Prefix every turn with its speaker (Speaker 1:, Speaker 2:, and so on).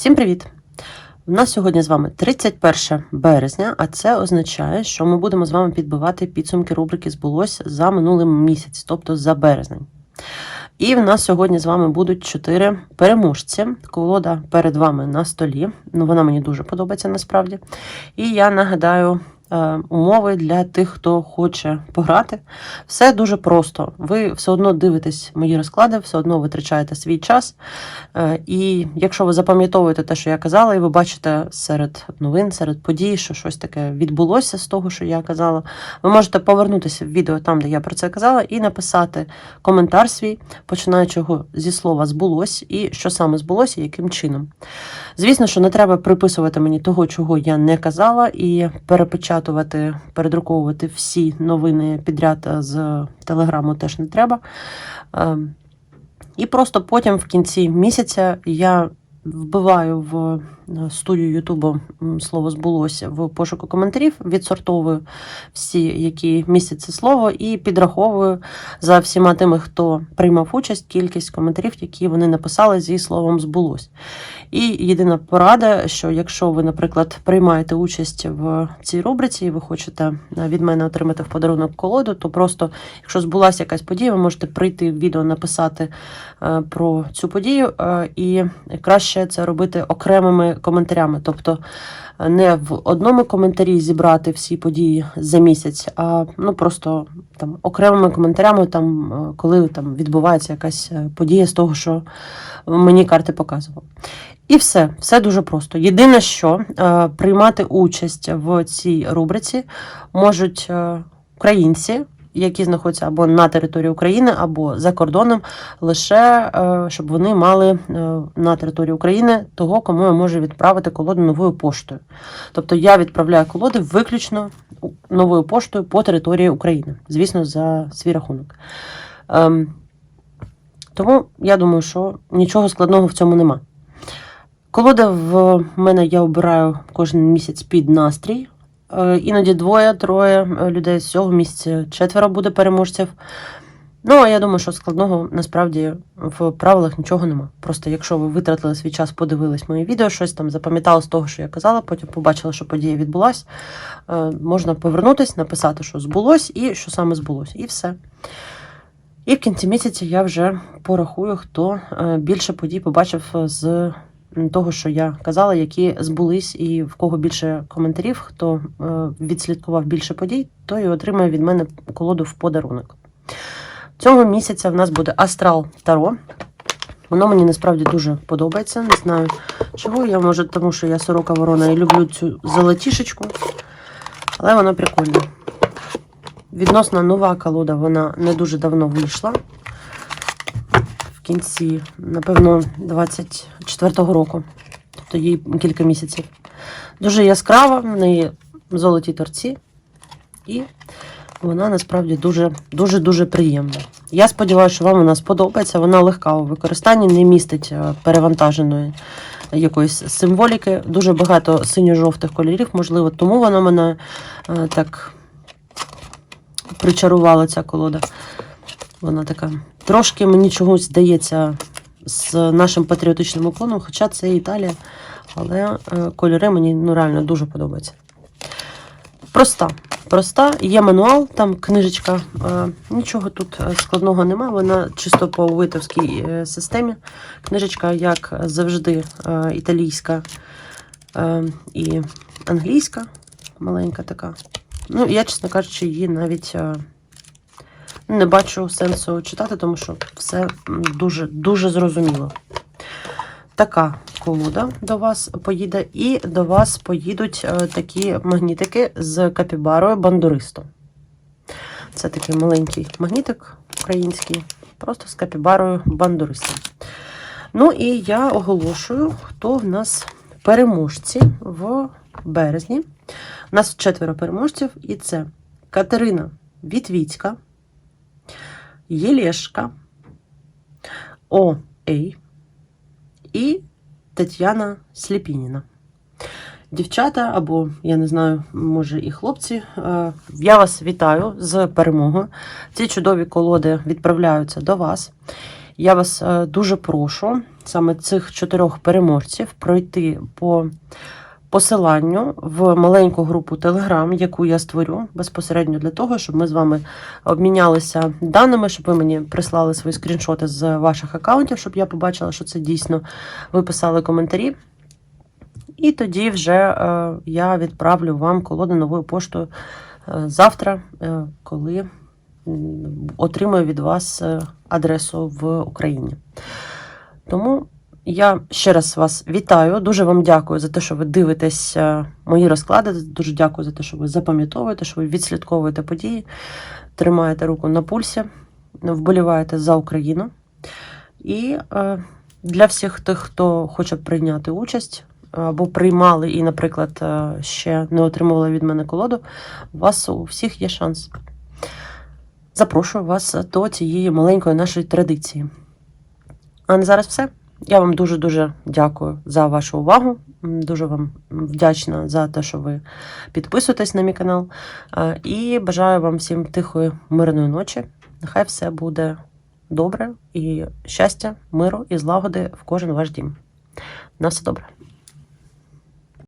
Speaker 1: Всім привіт! У нас сьогодні з вами 31 березня, а це означає, що ми будемо з вами підбивати підсумки рубрики Збулось за минулий місяць, тобто за березнень. І в нас сьогодні з вами будуть чотири переможці. Колода перед вами на столі. Ну, вона мені дуже подобається насправді. І я нагадаю умови для тих, хто хоче пограти. Все дуже просто. Ви все одно дивитесь мої розклади, все одно витрачаєте свій час. Е, І якщо ви запам'ятовуєте те, що я казала, і ви бачите серед новин, серед подій, що щось таке відбулося з того, що я казала, ви можете повернутися в відео там, де я про це казала, і написати коментар свій, починаючи зі слова збулось, і що саме збулося, яким чином. Звісно, що не треба приписувати мені того, чого я не казала, і перепечатувати, передруковувати всі новини підряд з телеграму теж не треба. І просто потім в кінці місяця я вбиваю в студію Ютубу слово збулося в пошуку коментарів, відсортовую всі, які містять це слово, і підраховую за всіма тими, хто приймав участь, кількість коментарів, які вони написали зі словом збулось. І єдина порада, що якщо ви, наприклад, приймаєте участь в цій рубриці, і ви хочете е, від мене отримати в подарунок колоду, то просто, якщо збулася якась подія, ви можете прийти в відео, написати е, про цю подію, е, і краще це робити окремими коментарями. Тобто е, не в одному коментарі зібрати всі події за місяць, а ну просто там окремими коментарями, там, е, коли там відбувається якась е, подія з того, що мені карти показували. І все, все дуже просто. Єдине, що приймати участь в цій рубриці можуть українці, які знаходяться або на території України, або за кордоном, лише е, щоб вони мали е, на території України того, кому я можу відправити колоду новою поштою. Тобто я відправляю колоди виключно новою поштою по території України, звісно, за свій рахунок. Ем, тому я думаю, що нічого складного в цьому нема. Колода в мене я обираю кожен місяць під настрій. Е, Іноді двоє, троє е, людей з цього місяця, четверо буде переможців. Ну, а я думаю, що складного насправді в правилах нічого нема. Просто якщо ви витратили свій час, подивились моє відео, щось там запам'ятали з того, що я казала, потім побачили, що подія відбулась, е, можна повернутись, написати, що збулось, і що саме збулось, і все. І в кінці місяця я вже порахую, хто більше подій побачив з того, що я казала, які збулись, і в кого більше коментарів, хто е, відслідкував більше подій, той отримає від мене колоду в подарунок. Цього місяця в нас буде Астрал Таро. Воно мені насправді дуже подобається. Не знаю чого. Я може, тому що я сорока ворона і люблю цю золотішечку, але вона прикольна. Відносно нова колода, вона не дуже давно вийшла. Кінці, напевно, 24-го року. Тобто їй кілька місяців. Дуже яскрава, в неї золоті торці. І вона насправді дуже дуже дуже приємна. Я сподіваюся, що вам вона сподобається. Вона легка у використанні, не містить е, перевантаженої якоїсь символіки. Дуже багато синьо-жовтих кольорів, можливо, тому вона мене е, так причарувала ця колода. Вона така трошки мені чогось здається з нашим патріотичним уклоном, хоча це Італія, але е, кольори мені ну, реально дуже подобаються. Проста. Проста, є мануал, там книжечка. е, Нічого тут е, складного нема. Вона чисто по витовській системі. Книжечка, як завжди, італійська і англійська, маленька така. Ну, я, чесно кажучи, її навіть не бачу сенсу читати, тому що все дуже, дуже зрозуміло. Така колода до вас поїде, і до вас поїдуть е, такі магнітики з капібарою бандуристом. Це такий маленький магнітик український, просто з капібарою бандуристом. Ну і я оголошую, хто в нас переможці в березні. У нас четверо переможців, і це Катерина Вітвіцька, Єлешка, О. Ей і Тетяна Сліпініна. Дівчата, або, я не знаю, може і хлопці, е, я вас вітаю з перемогою. Ці чудові колоди відправляються до вас. Я вас е, дуже прошу саме цих чотирьох переможців пройти по посиланню в маленьку групу Telegram, яку я створю безпосередньо для того, щоб ми з вами обмінялися даними, щоб ви мені прислали свої скріншоти з ваших аккаунтів, щоб я побачила, що це дійсно ви писали коментарі. І тоді вже е, я відправлю вам колоду новою поштою е, завтра, е, коли отримаю від вас адресу в Україні. Тому я ще раз вас вітаю. Дуже вам дякую за те, що ви дивитесь е, мої розклади. Дуже дякую за те, що ви запам'ятовуєте, що ви відслідковуєте події, тримаєте руку на пульсі, вболіваєте за Україну. І е, для всіх тих, хто хоче прийняти участь або приймали і, наприклад, е, ще не отримували від мене колоду, у вас у всіх є шанс. Запрошую вас до цієї маленької нашої традиції. А на зараз все. Я вам дуже-дуже дякую за вашу увагу. Дуже вам вдячна за те, що ви підписуєтесь на мій канал. І бажаю вам всім тихої, мирної ночі. Нехай все буде добре і щастя, миру і злагоди в кожен ваш дім. На все добре.